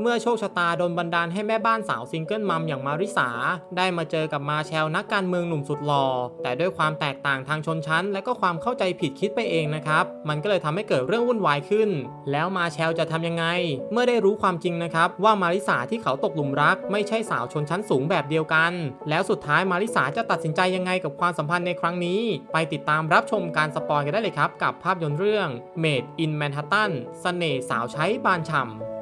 เมื่อโชคชะตาโดนบันดาลให้แม่บ้านสาวซิงเกิลมัมอย่างมาริสา ได้มาเจอกับมาแชลนักการเมืองหนุ่มสุดหล่อแต่ด้วยความแตกต่างทางชนชั้น และก็ความเข้าใจผิดคิดไปเองนะครับ มันก็เลยทำให้เกิดเรื่องวุ่นวายขึ้น แล้วมาแชลจะทำยังไง เมื่อได้รู้ความจริงนะครับ ว่ามาริสาที่เขาตกหลุมรัก ไม่ใช่สาวชนชั้นสูงแบบเดียวกัน แล้วสุดท้ายมาริสาจะตัดสินใจยังไงกับความสัมพันธ์ในครั้งนี้ ไปติดตามรับชมการสปอยกันได้เลยครับกับภาพยนตร์เรื่อง Made in Manhattan เสน่ห์สาวใช้บานฉ่ำ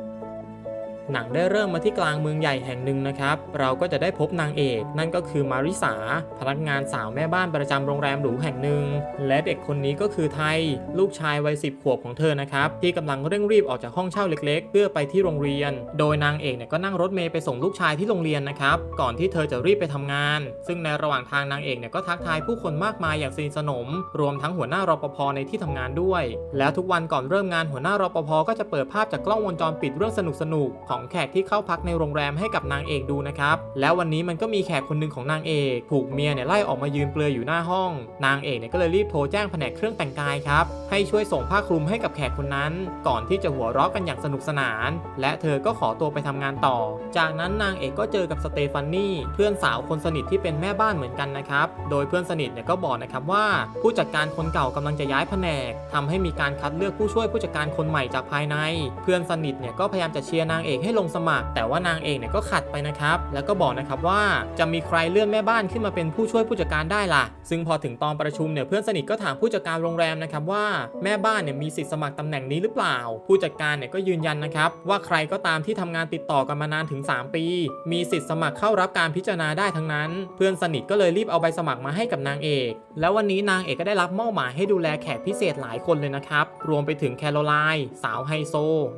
หนังได้เริ่มมาที่กลางเมืองใหญ่แห่งหนึ่งนะครับ เราก็จะได้พบนางเอก นั่นก็คือมาริสา พนักงานสาวแม่บ้านประจำโรงแรมหรูแห่งหนึ่ง และเด็กคนนี้ก็คือไทย ลูกชายวัยสิบขวบของเธอนะครับ ที่กำลังเร่งรีบออกจากห้องเช่าเล็ก ๆ เพื่อไปที่โรงเรียน โดยนางเอกเนี่ยก็นั่งรถเมล์ไปส่งลูกชายที่โรงเรียนนะครับ ก่อนที่เธอจะรีบไปทำงาน ซึ่งในระหว่างทางนางเอกเนี่ยก็ทักทายผู้คนมากมายอย่างสนิทสนม รวมทั้งหัวหน้ารปภในที่ทำงานด้วย แล้วทุกวันก่อนเริ่มงานหัวหน้ารปภก็จะเปิดภาพจากกล้องวงจรปิดเรื่องสนุกๆของแขกที่เข้าพักในโรงแรมให้กับนางเอกดูนะครับ แล้ววันนี้มันก็มีแขกคนหนึ่งของนางเอกถูกเมียเนี่ยไล่ออกมายืนเปลือยอยู่หน้าห้อง นางเอกเนี่ยก็เลยรีบโทรแจ้งแผนกเครื่องแต่งกายครับให้ช่วยส่งผ้าคลุมให้กับแขกคนนั้น ก่อนที่จะหัวเราะกันอย่างสนุกสนาน และเธอก็ขอตัวไปทำงานต่อ จากนั้นนางเอกก็เจอกับสเตฟานี่เพื่อนสาวคนสนิทที่เป็นแม่บ้านเหมือนกันนะครับโดยเพื่อนสนิทเนี่ยก็บอกนะครับว่า ผู้จัดการคนเก่ากำลังจะย้ายแผนกทำให้มีการคัดเลือกผู้ช่วยผู้จัดการคนใหม่จากภายใน เพื่อนสนิทเนี่ยก็พยายามจะเชียร์นางเอกให้ลงสมัคร แต่ว่านางเอกเนี่ยก็ขัดไปนะครับ แล้วก็บอกนะครับว่าจะมีใครเลื่อนแม่บ้านขึ้นมาเป็นผู้ช่วยผู้จัดการได้ล่ะ ซึ่งพอถึงตอนประชุมเนี่ยเพื่อนสนิทก็ถามผู้จัดการโรงแรมนะครับว่าแม่บ้านเนี่ยมีสิทธิ์สมัครตำแหน่งนี้หรือเปล่า ผู้จัดการเนี่ยก็ยืนยันนะครับว่าใครก็ตามที่ทำงานติดต่อกันมานานถึง 3 ปี มีสิทธิ์สมัครเข้ารับการพิจารณาได้ทั้งนั้น เพื่อนสนิทก็เลยรีบเอาใบสมัครมาให้กับนางเอก แล้ววันนี้นางเอกก็ได้รับมอบหมายให้ดูแลแขกพิเศษหลายคนเลยนะครับรวมไปถึงแคโรไลน์สาวไฮโซ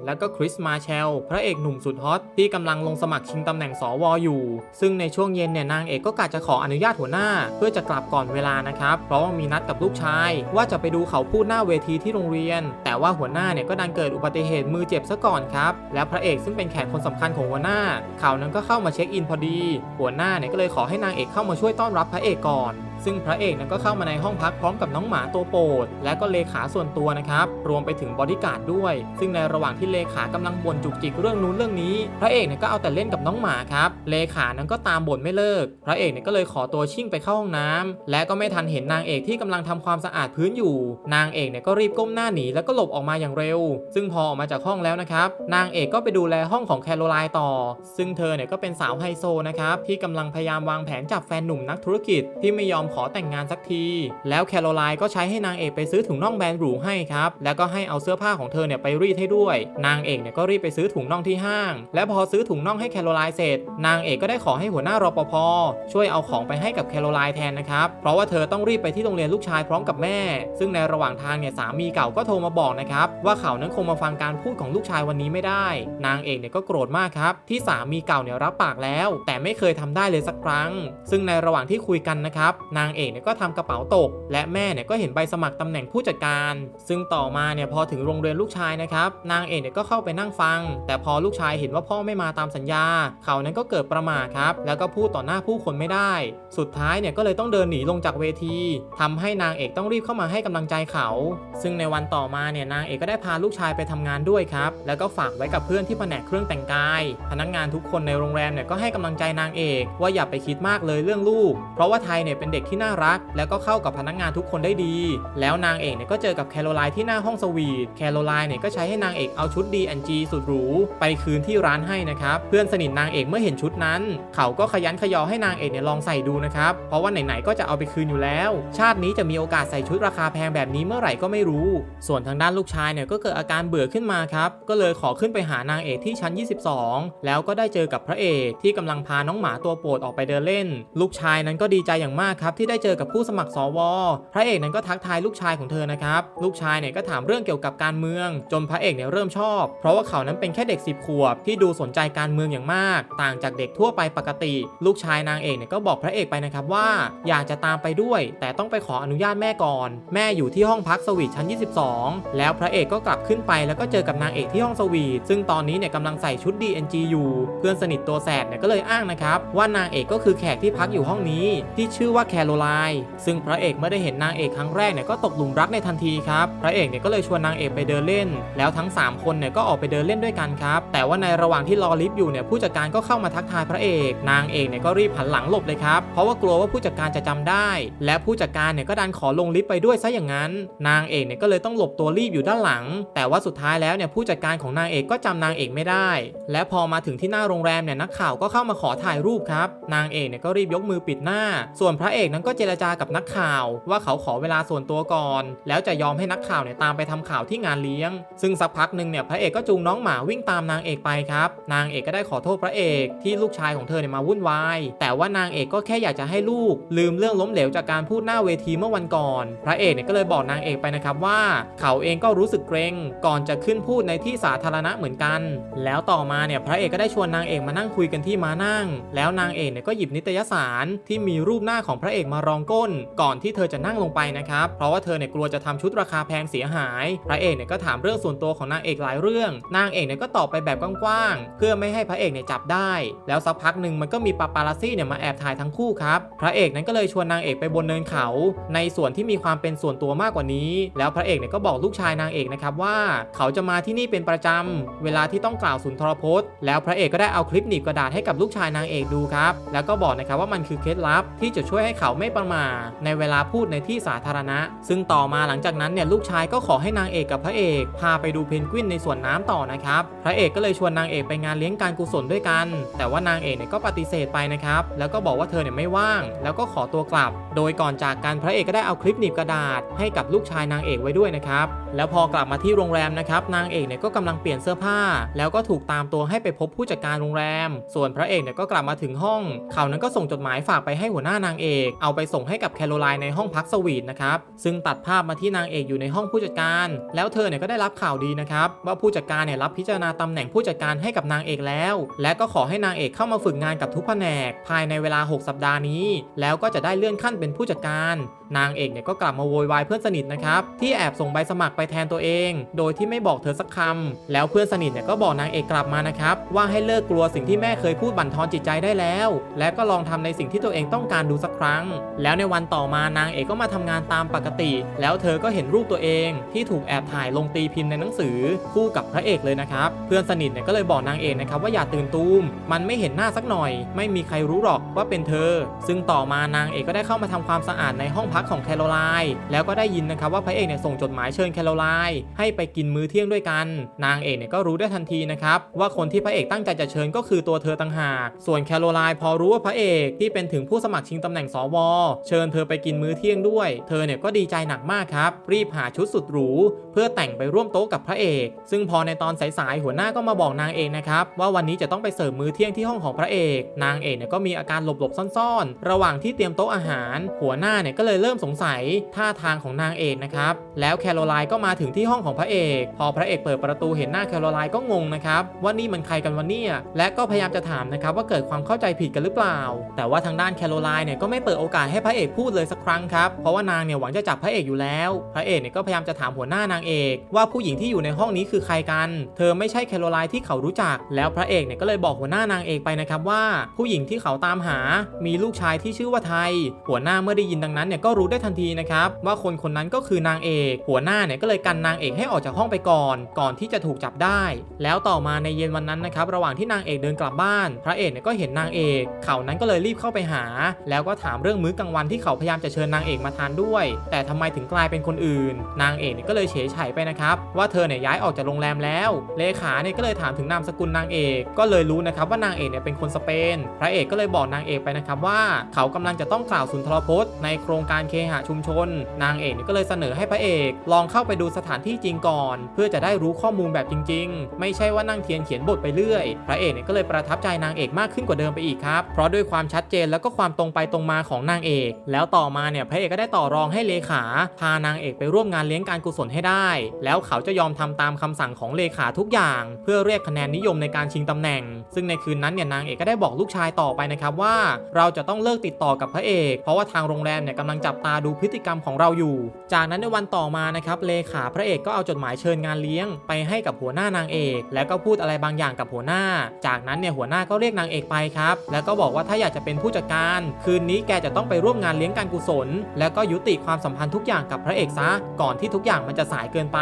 แล้วก็คริสมาเชลพระเอกหนุ่มสุดฮอตที่กำลังลงสมัครชิงตำแหน่งสวอยู่ ซึ่งในช่วงเย็นเนี่ยนางเอกก็กะจะขออนุญาตหัวหน้า เพื่อจะกลับก่อนเวลานะครับ เพราะว่ามีนัดกับลูกชาย ว่าจะไปดูเขาพูดหน้าเวทีที่โรงเรียน แต่ว่าหัวหน้าเนี่ยก็ดันเกิดอุบัติเหตุมือเจ็บซะก่อนครับ แล้วพระเอกซึ่งเป็นแขกคนสำคัญของหัวหน้า เขานั้นก็เข้ามาเช็คอินพอดี หัวหน้าเนี่ยก็เลยขอให้นางเอกเข้ามาช่วยต้อนรับพระเอกก่อน ซึ่งพระเอกนั้นก็เข้ามาในห้องพักพร้อมกับน้องหมาตัวโปรด และก็เลขาส่วนตัวนะครับ รวมไปถึงบอดี้การ์ดด้วย ซึ่งในระหว่างที่เลขากำลังบ่นจุกจิกเรื่องนู้นเรื่องนี้ พระเอกเนี่ยก็เอาแต่เล่นกับน้องหมาครับ เลขานั้นก็ตามบ่นไม่เลิก พระเอกเนี่ยก็เลยขอตัวชิ่งไปเข้าห้องน้ำและก็ไม่ทันเห็นนางเอกที่กำลังทำความสะอาดพื้นอยู่ นางเอกเนี่ยก็รีบก้มหน้าหนีแล้วก็หลบออกมาอย่างเร็ว ซึ่งพอออกมาจากห้องแล้วนะครับ นางเอกก็ไปดูแลห้องของแคโรไลน์ต่อ ซึ่งเธอเนี่ยก็เป็นสาวไฮโซนะครับที่กำลังพยายามวางแผนจับแฟนหนุ่มนักธุรกิจที่ไม่ยอมขอแต่งงานสักที แล้วแคโรไลน์ก็ใช้ให้นางเอกไปซื้อถุงน่องแบรนด์หรูให้ครับ แล้วก็ให้เอาเสื้อผ้าของเธอเนี่ยไปรีดให้ด้วย นางเอกเนี่ยก็รีบไปซื้อถุงน่องที่ห้าง และพอซื้อถุงน่องให้แคโรไลน์เสร็จ นางเอกก็ได้ขอให้หัวหน้ารปภช่วยเอาของไปให้กับแคโรไลน์แทนนะครับ เพราะว่าเธอต้องรีบไปที่โรงเรียนลูกชายพร้อมกับแม่ ซึ่งในระหว่างทางเนี่ยสามีเก่าก็โทรมาบอกนะครับว่าเขานั้นคงมาฟังการพูดของลูกชายวันนี้ไม่ได้ นางเอกเนี่ยก็โกรธมากครับที่สามีเก่าเนี่ยรับปากแล้ว แต่ไม่เคยทำได้เลยสักครั้ง ซึ่งในระหว่างที่คุยกันนะครับนางเอกเนี่ยก็ทำกระเป๋าตก และแม่เนี่ยก็เห็นใบสมัครตำแหน่งผู้จัดการ ซึ่งต่อมาเนี่ยพอถึงโรงเรียนลูกชายนะครับนางเอกเนี่ยก็เข้าไปนั่งฟัง แต่พอลูกชายเห็นว่าพ่อไม่มาตามสัญญา เขานั้นก็เกิดประมาทครับ แล้วก็พูดต่อหน้าผู้คนไม่ได้ สุดท้ายเนี่ยก็เลยต้องเดินหนีลงจากเวทีทำให้นางเอกต้องรีบเข้ามาให้กำลังใจเขา ซึ่งในวันต่อมาเนี่ยนางเอกก็ได้พาลูกชายไปทำงานด้วยครับแล้วก็ฝากไว้กับเพื่อนที่แผนกเครื่องแต่งกาย พนักงานทุกคนในโรงแรมเนี่ยก็ให้กำลังใจนางเอก ว่าอย่าไปคิดมากเลยเรื่องลูก เพราะว่าไทยเนี่ยเป็นเด็กที่น่ารัก แล้วก็เข้ากับพนักงานทุกคนได้ดี แล้วนางเอกเนี่ยก็เจอกับแคโรไลน์ที่หน้าห้องสวีท แคโรไลน์เนี่ยก็ใช้ให้นางเอกเอาชุด D&G สุดหรูไปคืนที่ร้านให้นะครับ เพื่อนสนิทนางเอกเมื่อเห็นชุดนั้น เขาก็ขยันขยอให้นางเอกเนี่ยลองใส่ดูนะครับ เพราะว่าไหนๆก็จะเอาไปคืนอยู่แล้ว ชาตินี้จะมีโอกาสใส่ชุดราคาแพงแบบนี้เมื่อไหร่ก็ไม่รู้ ส่วนทางด้านลูกชายเนี่ยก็เกิดอาการเบื่อขึ้นมาครับ ก็เลยขอขึ้นไปหานางเอกที่ชั้น 22 แล้วก็ได้เจอกับพระเอกที่กำลังพาน้องหมาตัวโปรดออกไปเดินเล่น ลูกชายนั้นก็ดีใจอย่างมากครับที่ได้เจอกับผู้สมัครสว พระเอกนั้นก็ทักทายลูกชายของเธอนะครับ ลูกชายเนี่ยก็ถามเรื่องเกี่ยวกับการเมือง จนพระเอกเนี่ยเริ่มชอบ เพราะว่าเขานั้นเป็นแค่เด็ก 10 ขวบ ที่ดูสนใจการเมืองอย่างมาก ต่างจากเด็กทั่วไปปกติ ลูกชายนางเอกเนี่ยก็บอกพระเอกไปนะครับว่า อยากจะตามไปด้วย แต่ต้องไปขออนุญาตแม่ก่อน แม่อยู่ที่ห้องพักสวีทชั้น 22 แล้วพระเอกก็กลับขึ้นไปแล้วก็เจอกับนางเอกที่ห้องสวีทซึ่งตอนนี้เนี่ยกำลังใส่ชุด DNG อยู่เพื่อนสนิทตัวแสบเนี่ยก็เลยอ้างนะครับว่านางเอกก็คือแขกที่พักอยู่ห้องนี้ ที่ชื่อว่าแคโรโรไลน์ซึ่งพระเอกเมื่อได้เห็นนางเอกครั้งแรกเนี่ยก็ตกหลุมรักในทันทีครับ พระเอกเนี่ยก็เลยชวนนางเอกไปเดินเล่น แล้วทั้ง 3 คนเนี่ยก็ออกไปเดินเล่นด้วยกันครับ แต่ว่าในระหว่างที่รอลิฟต์อยู่เนี่ยผู้จัดการก็เข้ามาทักทายพระเอก นางเอกเนี่ยก็รีบหันหลังหลบเลยครับ เพราะว่ากลัวว่าผู้จัดการจะจำได้ และผู้จัดการเนี่ยก็ดันขอลงลิฟต์ไปด้วยซะอย่างนั้น นางเอกเนี่ยก็เลยต้องหลบตัวรีบอยู่ด้านหลัง แต่ว่าสุดท้ายแล้วเนี่ยผู้จัดการของนางเอกก็จำนางเอกไม่ได้ และพอมาถึงที่หน้าโรงแรมเนี่ยนักข่าวก็เข้ามาขอถ่ายรูปครับ นางเอกเนี่ยก็รีบยกมือปิดหน้า ส่วนพระเอกนั้นก็เจรจากับนักข่าว ว่าเขาขอเวลาส่วนตัวก่อน แล้วจะยอมให้นักข่าวเนี่ยตามไปทำข่าวที่งานเลี้ยง ซึ่งสักพักหนึ่งเนี่ยพระเอกก็จูงน้องหมาวิ่งตามนางเอกไปครับ นางเอกก็ได้ขอโทษพระเอกที่ลูกชายของเธอเนี่ยมาวุ่นวาย แต่ว่านางเอกก็แค่อยากจะให้ลูก ลืมเรื่องล้มเหลวจากการพูดหน้าเวทีเมื่อวันก่อน พระเอกเนี่ยก็เลยบอกนางเอกไปนะครับว่า เขาเองก็รู้สึกเกรงก่อนจะขึ้นพูดในที่สาธารณะเหมือนกัน แล้วต่อมาเนี่ยพระเอกก็ได้ชวนนางเอกมานั่งคุยกันที่มานั่ง แล้วนางเอกเนี่ยก็หยิบนิตยสารที่มีรูปหน้าของพระเอกมารองก้น ก่อนที่เธอจะนั่งลงไปนะครับ เพราะว่าเธอเนี่ยกลัวจะทำชุดราคาแพงเสียหาย พระเอกเนี่ยก็ถามเรื่องส่วนตัวของนางเอกหลายเรื่อง นางเอกเนี่ยก็ตอบไปแบบกว้างๆ เพื่อไม่ให้พระเอกเนี่ยจับได้ แล้วสักพักหนึ่งมันก็มีปาปารัสซี่เนี่ยมาแอบถ่ายทั้งคู่ครับ พระเอกนั้นก็เลยชวนนางเอกไปบนเนินเขา ในส่วนที่มีความเป็นส่วนตัวมากกว่านี้ แล้วพระเอกเนี่ยก็บอกลูกชายนางเอกนะครับว่า เขาจะมาที่นี่เป็นประจำ เวลาที่ต้องกล่าวสุนทรพจน์ แล้วพระเอกก็ได้เอาคลิปหนีบกระดาษให้กับลูกชายนางเอกดูครับ แล้วก็บอกนะครับว่ามันคือเคล็ดลับที่จะช่วยให้เขาไม่ประมาทในเวลาพูดในที่สาธารณะ ซึ่งต่อมาหลังจากนั้นเนี่ยลูกชายก็ขอให้นางเอกกับพระเอกพาไปดูเพนกวินในสวนน้ำต่อนะครับ พระเอกก็เลยชวนนางเอกไปงานเลี้ยงการกุศลด้วยกัน แต่ว่านางเอกเนี่ยก็ปฏิเสธไปนะครับ แล้วก็บอกว่าเธอเนี่ยไม่ว่าง แล้วก็ขอตัวกลับ โดยก่อนจากกันพระเอกก็ได้เอาคลิปหนีบกระดาษ ให้กับลูกชายนางเอกไว้ด้วยนะครับ แล้วพอกลับมาที่โรงแรมนะครับ นางเอกเนี่ยก็กำลังเปลี่ยนเสื้อผ้า แล้วก็ถูกตามตัวให้ไปพบผู้จัดการโรงแรม ส่วนพระเอกเนี่ยก็กลับมาถึงห้อง เขานั้นก็ส่งจดหมายฝากไปให้หัวหน้านางเอกเอาไปส่งให้กับแคโรไลน์ในห้องพักสวีทนะครับ ซึ่งตัดภาพมาที่นางเอกอยู่ในห้องผู้จัดการ แล้วเธอเนี่ยก็ได้รับข่าวดีนะครับ ว่าผู้จัดการเนี่ยรับพิจารณาตำแหน่งผู้จัดการให้กับนางเอกแล้ว และก็ขอให้นางเอกเข้ามาฝึกงานกับทุกแผนก ภายในเวลา 6 สัปดาห์นี้ แล้วก็จะได้เลื่อนขั้นเป็นผู้จัดการ นางเอกเนี่ยก็กลับมาโวยวายเพื่อนสนิทนะครับที่แอบส่งใบสมัครไปแทนตัวเอง โดยที่ไม่บอกเธอสักคำแล้วเพื่อนสนิทเนี่ยก็บอกนางเอกกลับมานะครับว่าให้เลิกกลัวสิ่งที่แม่เคยพูดบั่นทอนจิตใจได้แล้ว และก็ลองทำในสิ่งที่ตัวเองต้องการดูสักครั้ง แล้วในวันต่อมานางเอกก็มาทำงานตามปกติ แล้วเธอก็เห็นรูปตัวเอง ที่ถูกแอบถ่ายลงตีพิมพ์ในหนังสือ คู่กับพระเอกเลยนะครับเพื่อนสนิทเนี่ยก็เลยบอกนางเอกนะครับว่าอย่าตื่นตูมมันไม่เห็นหน้าสักหน่อย ไม่มีใครรู้หรอกว่าเป็นเธอ ซึ่งต่อมานางเอกก็ได้เข้ามาทำความสะอาดในห้องพักของแคโรไลน์แล้วก็ได้ยินนะครับว่าพระเอกเนี่ยส่งจดหมายเชิญแคโรไลน์ให้ไปกินมื้อเที่ยงด้วยกัน นางเอกเนี่ยก็รู้ได้ทันทีนะครับว่าคนที่พระเอกตั้งใจจะเชิญก็คือตัวเธอต่างหาก ส่วนแคโรไลน์พอรู้ว่าพระเอกที่เป็นถึงผู้สมัครชิงตำแหน่งสวเชิญเธอไปกินมื้อเที่ยงด้วย เธอเนี่ยก็ดีใจหนักมากครับ รีบหาชุดสุดหรูเพื่อแต่งไปร่วมโต๊ะกับพระเอก ซึ่งพอในตอนสายๆหัวหน้าก็มาบอกนางเอกนะครับว่าวันนี้จะต้องไปเสิร์ฟมื้อเที่ยงที่ห้องของพระเอก นางเอกเนี่ยก็มีอาการหลบๆซ่อนๆ ระหว่างที่เตรียมโต๊ะอาหาร หัวหน้าเนี่ยก็เลยเริ่มสงสัยท่าทางของนางเอกนะครับ แล้วแคโรไลน์ก็มาถึงที่ห้องของพระเอก พอพระเอกเปิดประตูเห็นหน้าแคโรไลน์ก็งงนะครับว่านี่มันใครกันวะเนี่ยและก็พยายามจะถามนะครับว่าเกิดความเข้าใจผิดกันหรือเปล่า แต่ว่าทางด้านแคโรไลน์เนี่ยก็ไม่เปิดโอกาสให้พระเอกพูดเลยสักครั้งครับเพราะว่านางเนี่ยหวังจะจับพระเอกอยู่แล้ว พระเอกเนี่ยก็พยายามจะถามหัวหน้านางเอก ว่าผู้หญิงที่อยู่ในห้องนี้คือใครกัน เธอไม่ใช่แคโรไลน์ที่เขารู้จัก แล้วพระเอกเนี่ยก็เลยบอกหัวหน้านางเอกไปนะครับว่า ผู้หญิงที่เขาตามหา มีลูกชายที่ชื่อว่าไทย หัวหน้าเมื่อได้ยินดังนั้นเนี่ยก็รู้ได้ทันทีนะครับว่าคนคนนั้นก็คือนางเอก หัวหน้าเนี่ยก็เลยกันนางเอกให้ออกจากห้องไปก่อน ก่อนที่จะถูกจับได้ แล้วต่อมาในเย็นวันนั้นนะครับระหว่างที่นางเอกเดินกลับบ้าน พระเอกเนี่ยก็เห็นนางเอกเขานั้นก็เลยรีบเข้าไปหา แล้วก็ถามเรื่องมื้อกลางวันที่เขาพยายามจะเชิญนางเอกมาทานด้วย แต่ทำไมถึงกลายเป็นคนอื่น นางเอกเนี่ยก็เลยเฉยไฉไปนะครับว่าเธอเนี่ยย้ายออกจากโรงแรมแล้ว เลขาเนี่ยก็เลยถามถึงนามสกุลนางเอกก็เลยรู้นะครับว่านางเอกเนี่ยเป็นคนสเปน พระเอกก็เลยบอกนางเอกไปนะครับว่า เขากำลังจะต้องกล่าวสุนทรพจน์ในโครงการเคหะชุมชน นางเอกก็เลยเสนอให้พระเอก ลองเข้าไปดูสถานที่จริงก่อน เพื่อจะได้รู้ข้อมูลแบบจริง ๆ ไม่ใช่ว่านั่งเทียนเขียนบทไปเรื่อย พระเอกเนี่ยก็เลยประทับใจนางเอกมากขึ้นกว่าเดิมไปอีกครับ เพราะด้วยความชัดเจนแล้วก็ความตรงไปตรงมาของนางเอก แล้วต่อมาเนี่ยพระเอกก็ได้ต่อรองให้เลขา พานางเอกไปร่วมงานเลี้ยงการกุศลให้ได้ แล้วเขาจะยอมทำตามคำสั่งของเลขาทุกอย่าง เพื่อเรียกคะแนนนิยมในการชิงตำแหน่ง ซึ่งในคืนนั้นเนี่ยนางเอกก็ได้บอกลูกชายต่อไปนะครับว่า เราจะต้องเลิกติดต่อกับพระเอก เพราะว่าทางโรงแรมเนี่ยกำลังจัดจับตาดูพฤติกรรมของเราอยู่ จากนั้นในวันต่อมานะครับเลขาพระเอกก็เอาจดหมายเชิญงานเลี้ยง ไปให้กับหัวหน้านางเอก แล้วก็พูดอะไรบางอย่างกับหัวหน้า จากนั้นเนี่ยหัวหน้าก็เรียกนางเอกไปครับ แล้วก็บอกว่าถ้าอยากจะเป็นผู้จัดการ คืนนี้แกจะต้องไปร่วมงานเลี้ยงการกุศล แล้วก็ยุติความสัมพันธ์ทุกอย่างกับพระเอกซะ ก่อนที่ทุกอย่างมันจะสายเกินไป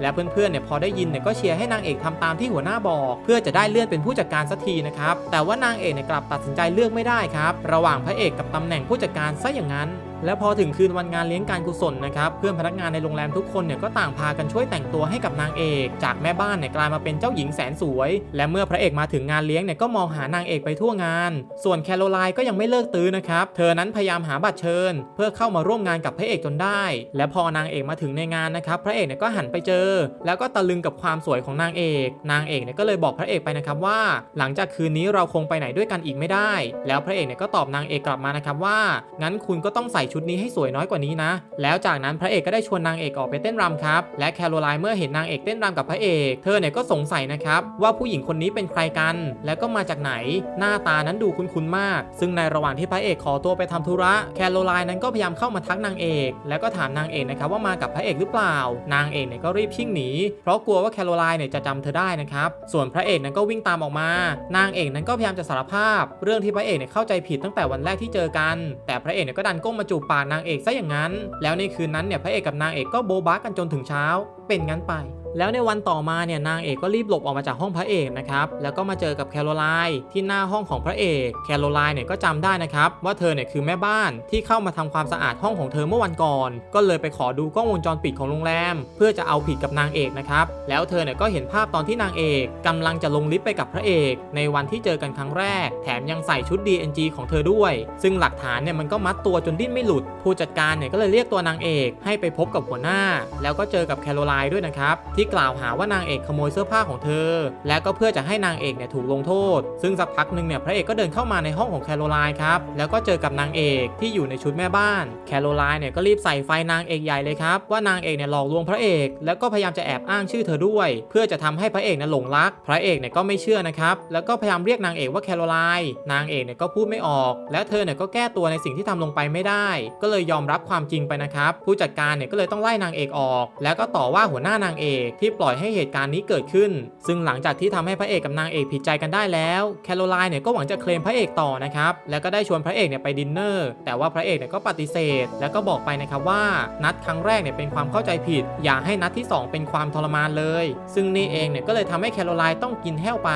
และเพื่อนๆเนี่ยพอได้ยินเนี่ยก็เชียร์ให้นางเอกทำตามที่หัวหน้าบอก เพื่อจะได้เลื่อนเป็นผู้จัดการสักทีนะครับแต่ว่านางเอกเนี่ยกลับตัดสินใจเลือกไม่ได้ครับ ระหว่างพระเอกกับตำแหน่งผู้จัดการซะอย่างนั้นและพอถึงคืนวันงานเลี้ยงการกุศลนะครับเพื่อนพนักงานในโรงแรมทุกคนเนี่ยก็ต่างพากันช่วยแต่งตัวให้กับนางเอก จากแม่บ้านเนี่ยกลายมาเป็นเจ้าหญิงแสนสวย และเมื่อพระเอกมาถึงงานเลี้ยงเนี่ยก็มองหานางเอกไปทั่วงาน ส่วนแคโรไลน์ก็ยังไม่เลิกตื้อนะครับเธอนั้นพยายามหาบัตรเชิญ เพื่อเข้ามาร่วมงานกับพระเอกจนได้ และพอนางเอกมาถึงในงานนะครับพระเอกเนี่ยก็หันไปเจอ แล้วก็ตะลึงกับความสวยของนางเอก นางเอกเนี่ยก็เลยบอกพระเอกไปนะครับว่า หลังจากคืนนี้เราคงไปไหนด้วยกันอีกไม่ได้ แล้วพระเอกเนี่ยก็ตอบนางเอกกลับมานะครับว่างั้นคุณก็ต้องใส่ชุดนี้ให้สวยน้อยกว่านี้นะ แล้วจากนั้นพระเอกก็ได้ชวนนางเอกออกไปเต้นรำครับ และแคโรไลน์เมื่อเห็นนางเอกเต้นรำกับพระเอก เธอเนี่ยก็สงสัยนะครับว่าผู้หญิงคนนี้เป็นใครกัน แล้วก็มาจากไหน หน้าตานั้นดูคุ้นๆมาก ซึ่งในระหว่างที่พระเอกขอตัวไปทำธุระ แคโรไลน์นั้นก็พยายามเข้ามาทักนางเอก แล้วก็ถามนางเอกนะครับว่ามากับพระเอกหรือเปล่า นางเอกเนี่ยก็รีบชิ่งหนี เพราะกลัวว่าแคโรไลน์เนี่ยจะจำเธอได้นะครับ ส่วนพระเอกนั้นก็วิ่งตามออกมา นางเอกนั้นก็พยายามจะสารภาพ เรื่องที่พระเอกเนี่ยเข้าใจผิดตั้งแต่วันแรกที่เจอกัน แต่พระเอกเนี่ยก็ดันก้มมาจูบปากนางเอกซะอย่างนั้น แล้วในคืนนั้นเนี่ยพระเอกกับนางเอกก็โบ๊ะบ้ากันจนถึงเช้า เป็นงั้นไป แล้วในวันต่อมาเนี่ยนางเอกก็รีบหลบออกมาจากห้องพระเอกนะครับแล้วก็มาเจอกับแคโรไลน์ที่หน้าห้องของพระเอกแคโรไลน์เนี่ยก็จำได้นะครับว่าเธอเนี่ยคือแม่บ้านที่เข้ามาทำความสะอาดห้องของเธอเมื่อวันก่อน ก็เลยไปขอดูกล้องวงจรปิดของโรงแรม เพื่อจะเอาผิดกับนางเอกนะครับแล้วเธอเนี่ยก็เห็นภาพตอนที่นางเอกกำลังจะลงลิฟต์ไปกับพระเอก ในวันที่เจอกันครั้งแรก แถมยังใส่ชุด DNG ของเธอด้วย ซึ่งหลักฐานเนี่ยมันก็มัดตัวจนดิ้นไม่หลุด ผู้จัดการเนี่ยก็เลยเรียกตัวนางเอกให้ไปพบกับหัวหน้า แล้วก็เจอกับแคโรไลน์ด้วยนะครับที่กล่าวหาว่านางเอกขโมยเสื้อผ้าของเธอ และก็เพื่อจะให้นางเอกเนี่ยถูกลงโทษ ซึ่งสักพักหนึ่งเนี่ยพระเอกก็เดินเข้ามาในห้องของแคโรไลน์ครับแล้วก็เจอกับนางเอกที่อยู่ในชุดแม่บ้านแคโรไลน์เนี่ยก็รีบใส่ไฟนางเอกใหญ่เลยครับว่านางเอกเนี่ยหลอกลวงพระเอก แล้วก็พยายามจะแอบอ้างชื่อเธอด้วย เพื่อจะทำให้พระเอกเนี่ยหลงรัก พระเอกเนี่ยก็ไม่เชื่อนะครับแล้วก็พยายามเรียกนางเอกว่าแคโรไลน์นางเอกเนี่ยก็พูดไม่ออก และเธอเนี่ยก็แก้ตัวในสิ่งที่ทำลงไปไม่ได้ ก็เลยยอมรับความจริงไปนะครับผู้จัดการเนี่ยก็เลยต้องไล่นางเอกออก แล้วก็ต่อว่าหัวหน้านางเอกที่ปล่อยให้เหตุการณ์นี้เกิดขึ้น ซึ่งหลังจากที่ทำให้พระเอกกับนางเอกผิดใจกันได้แล้วแคโรไลน์เนี่ยก็หวังจะเคลมพระเอกต่อนะครับแล้วก็ได้ชวนพระเอกเนี่ยไปดินเนอร์แต่ว่าพระเอกเนี่ยก็ปฏิเสธ แล้วก็บอกไปนะครับว่านัดครั้งแรกเนี่ยเป็นความเข้าใจผิด อย่าให้นัดที่ 2 เป็นความทรมานเลย ซึ่งนี่เองเนี่ยก็เลยทำให้แคโรไลน์ต้องกินแห้วไป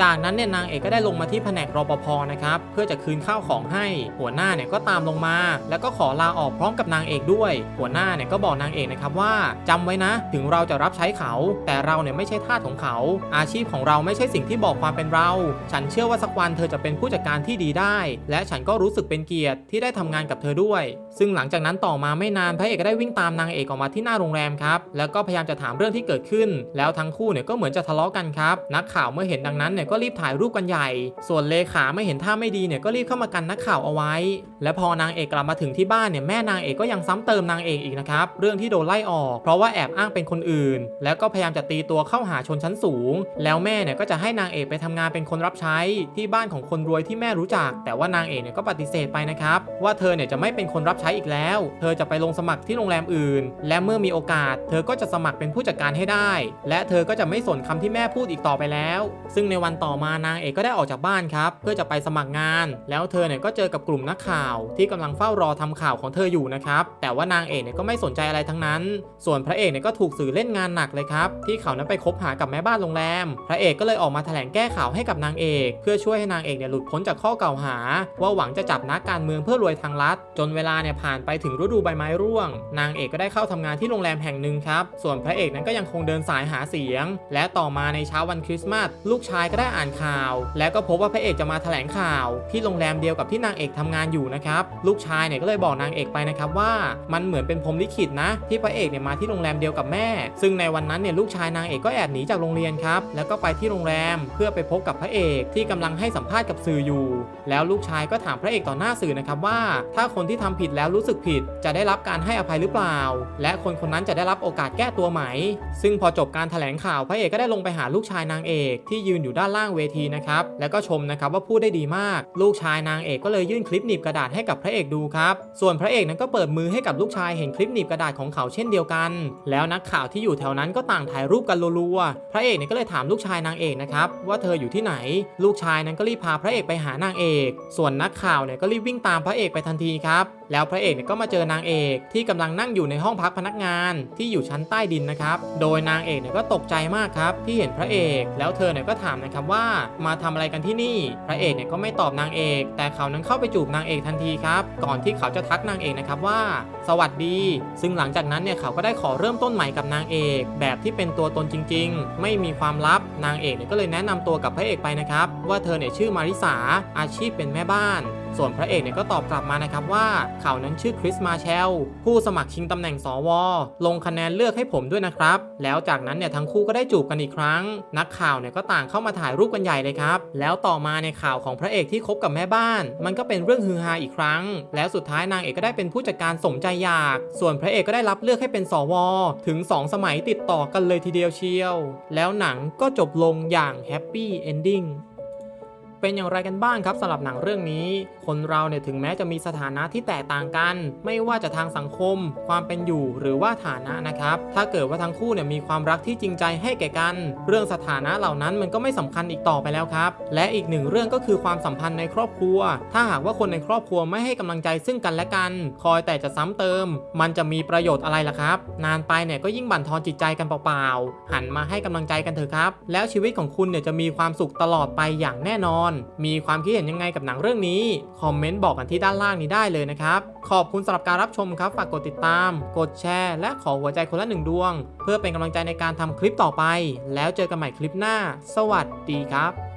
จากนั้นเนี่ยนางเอกก็ได้ลงมาที่แผนกรปภนะครับเพื่อจะคืนข้าวของให้ หัวหน้าเนี่ยก็ตามลงมา แล้วก็ขอลาออกพร้อมกับนางเอกด้วย หัวหน้าเนี่ยก็บอกนางเอกนะครับว่าจำไว้นะ ถึงเราจะรับใช้เขา แต่เราเนี่ยไม่ใช่ทาสของเขา อาชีพของเราไม่ใช่สิ่งที่บอกความเป็นเรา ฉันเชื่อว่าสักวันเธอจะเป็นผู้จัดการที่ดีได้ และฉันก็รู้สึกเป็นเกียรติที่ได้ทำงานกับเธอด้วย ซึ่งหลังจากนั้นต่อมาไม่นานพระเอกก็ได้วิ่งตามนางเอกออกมาที่หน้าโรงแรมครับ แล้วก็พยายามจะถามเรื่องที่เกิดขึ้น แล้วทั้งคู่เนี่ยก็เหมือนจะทะเลาะกันครับ นักข่าวเมื่อเห็นดังนั้นเนี่ยก็รีบถ่ายรูปกันใหญ่ ส่วนเลขาไม่เห็นท่าไม่ดีเนี่ยก็รีบเข้ามากันนักข่าวเอาไว้ และพอนางเอกกลับมาถึงที่บ้านเนี่ยแม่นางเอกก็ยังซ้ำเติมนางเอกอีกนะครับ เรื่องที่โดนไล่ออก เพราะว่าแอบอ้างเป็นคนอื่นแล้วก็พยายามจะตีตัวเข้าหาชนชั้นสูง แล้วแม่เนี่ยก็จะให้นางเอกไปทำงานเป็นคนรับใช้ที่บ้านของคนรวยที่แม่รู้จัก แต่ว่านางเอกเนี่ยก็ปฏิเสธไปนะครับ ว่าเธอเนี่ยจะไม่เป็นคนรับใช้อีกแล้ว เธอจะไปลงสมัครที่โรงแรมอื่น และเมื่อมีโอกาส เธอก็จะสมัครเป็นผู้จัดการให้ได้ และเธอก็จะไม่สนคำที่แม่พูดอีกต่อไปแล้ว ซึ่งในวันต่อมานางเอกก็ได้ออกจากบ้านครับเพื่อจะไปสมัครงาน แล้วเธอเนี่ยก็เจอกับกลุ่มนักข่าว ที่กำลังเฝ้ารอทำข่าวของเธออยู่นะครับแต่ว่านางเอกเนี่ยก็ไม่สนใจอะไรทั้งนั้น ส่วนพระเอกเนี่ยก็ถูกสื่อเล่นงานหนักเลยครับ ที่เขานั้นไปคบหากับแม่บ้านโรงแรม พระเอกก็เลยออกมาแถลงแก้ข่าวให้กับนางเอก เพื่อช่วยให้นางเอกเนี่ยหลุดพ้นจากข้อกล่าวหา ว่าหวังจะจับนักการเมืองเพื่อรวยทางลัด จนเวลาเนี่ยผ่านไปถึงฤดูใบไม้ร่วง นางเอกก็ได้เข้าทำงานที่โรงแรมแห่งหนึ่งครับ ส่วนพระเอกนั้นก็ยังคงเดินสายหาเสียง และต่อมาในเช้าวันคริสต์มาสลูกชายก็ได้อ่านข่าว และก็พบว่าพระเอกจะมาแถลงข่าว ที่โรงแรมเดียวกับที่นางเอกทำงานอยู่นะครับลูกชายเนี่ยก็เลยบอกนางเอกไปนะครับว่า มันเหมือนเป็นพรมลิขิตนะ ที่พระเอกเนี่ยมาที่โรงแรมเดียวกับแม่ ซึ่งในวันวันนั้นเนี่ยลูกชายนางเอกก็แอบหนีจากโรงเรียนครับ แล้วก็ไปที่โรงแรมเพื่อไปพบกับพระเอกที่กำลังให้สัมภาษณ์กับสื่ออยู่ แล้วลูกชายก็ถามพระเอกต่อหน้าสื่อนะครับว่า ถ้าคนที่ทำผิดแล้วรู้สึกผิด จะได้รับการให้อภัยหรือเปล่า และคนคนนั้นจะได้รับโอกาสแก้ตัวไหม ซึ่งพอจบการแถลงข่าวพระเอกก็ได้ลงไปหาลูกชายนางเอกที่ยืนอยู่ด้านล่างเวทีนะครับแล้วก็ชมนะครับว่าพูดได้ดีมาก ลูกชายนางเอกก็เลยยื่นคลิปหนีบกระดาษให้กับพระเอกดูครับส่วนพระเอกนั้นก็เปิดมือให้กับลูกชายเห็นคลิปหนีบกระดาษของเขาเช่นเดียวกัน แล้วนักข่าวที่อยู่แถวนั้นก็ต่างถ่ายรูปกันรัวๆ พระเอกเนี่ยก็เลยถามลูกชายนางเอกนะครับว่าเธออยู่ที่ไหน ลูกชายนั้นก็รีบพาพระเอกไปหานางเอก ส่วนนักข่าวเนี่ยก็รีบวิ่งตามพระเอกไปทันทีครับ แล้วพระเอกเนี่ยก็มาเจอนางเอกที่กำลังนั่งอยู่ในห้องพักพนักงานที่อยู่ชั้นใต้ดินนะครับ โดยนางเอกเนี่ยก็ตกใจมากครับที่เห็นพระเอก แล้วเธอเนี่ยก็ถามนะครับว่ามาทำอะไรกันที่นี่ พระเอกเนี่ยก็ไม่ตอบนางเอก แต่เขานั้นเข้าไปจูบนางเอกทันทีครับ ก่อนที่เขาจะทักนางเอกนะครับว่า สวัสดี ซึ่งหลังจากนั้นเนี่ยเขาก็ได้ขอเริ่มต้นใหม่กับนางเอก แบบที่เป็นตัวตนจริง ๆ ไม่มีความลับนางเอกเนี่ยก็เลยแนะนำตัวกับพระเอกไปนะครับว่าเธอเนี่ยชื่อมาริสาอาชีพเป็นแม่บ้าน ส่วนพระเอกเนี่ยก็ตอบกลับมานะครับว่าเขานั้นชื่อคริสมาเชลผู้สมัครชิงตำแหน่งสวลงคะแนนเลือกให้ผมด้วยนะครับ แล้วจากนั้นเนี่ยทั้งคู่ก็ได้จูบกันอีกครั้ง นักข่าวเนี่ยก็ต่างเข้ามาถ่ายรูปกันใหญ่เลยครับ แล้วต่อมาในข่าวของพระเอกที่คบกับแม่บ้าน มันก็เป็นเรื่องฮือฮาอีกครั้ง แล้วสุดท้ายนางเอกก็ได้เป็นผู้จัดการสมใจอยาก ส่วนพระเอกก็ได้รับเลือกให้เป็นสวถึง 2 สมัยติดต่อกันเลยทีเดียวเชียว แล้วหนังก็จบลงอย่างแฮปปี้เอนดิ้ง เป็นอย่างไรกันบ้างครับสำหรับหนังเรื่องนี้ คนเราเนี่ยถึงแม้จะมีสถานะที่แตกต่างกัน ไม่ว่าจะทางสังคม ความเป็นอยู่หรือว่าฐานะนะครับ ถ้าเกิดว่าทั้งคู่เนี่ยมีความรักที่จริงใจให้แก่กัน เรื่องสถานะเหล่านั้นมันก็ไม่สำคัญอีกต่อไปแล้วครับ และอีกหนึ่งเรื่องก็คือความสัมพันธ์ในครอบครัว ถ้าหากว่าคนในครอบครัวไม่ให้กำลังใจซึ่งกันและกัน คอยแต่จะซ้ำเติม มันจะมีประโยชน์อะไรล่ะครับ นานไปเนี่ยก็ยิ่งบั่นทอนจิตใจกันเปล่าๆหันมาให้กำลังใจกันเถอะครับ แล้วชีวิตของคุณเนี่ยจะมีความสุขตลอดไปอย่างแน่นอนมีความคิดเห็นยังไงกับหนังเรื่องนี้ คอมเมนต์บอกกันที่ด้านล่างนี้ได้เลยนะครับ ขอบคุณสำหรับการรับชมครับ ฝากกดติดตาม กดแชร์ และขอหัวใจคนละหนึ่งดวง เพื่อเป็นกำลังใจในการทำคลิปต่อไป แล้วเจอกันใหม่คลิปหน้า สวัสดีครับ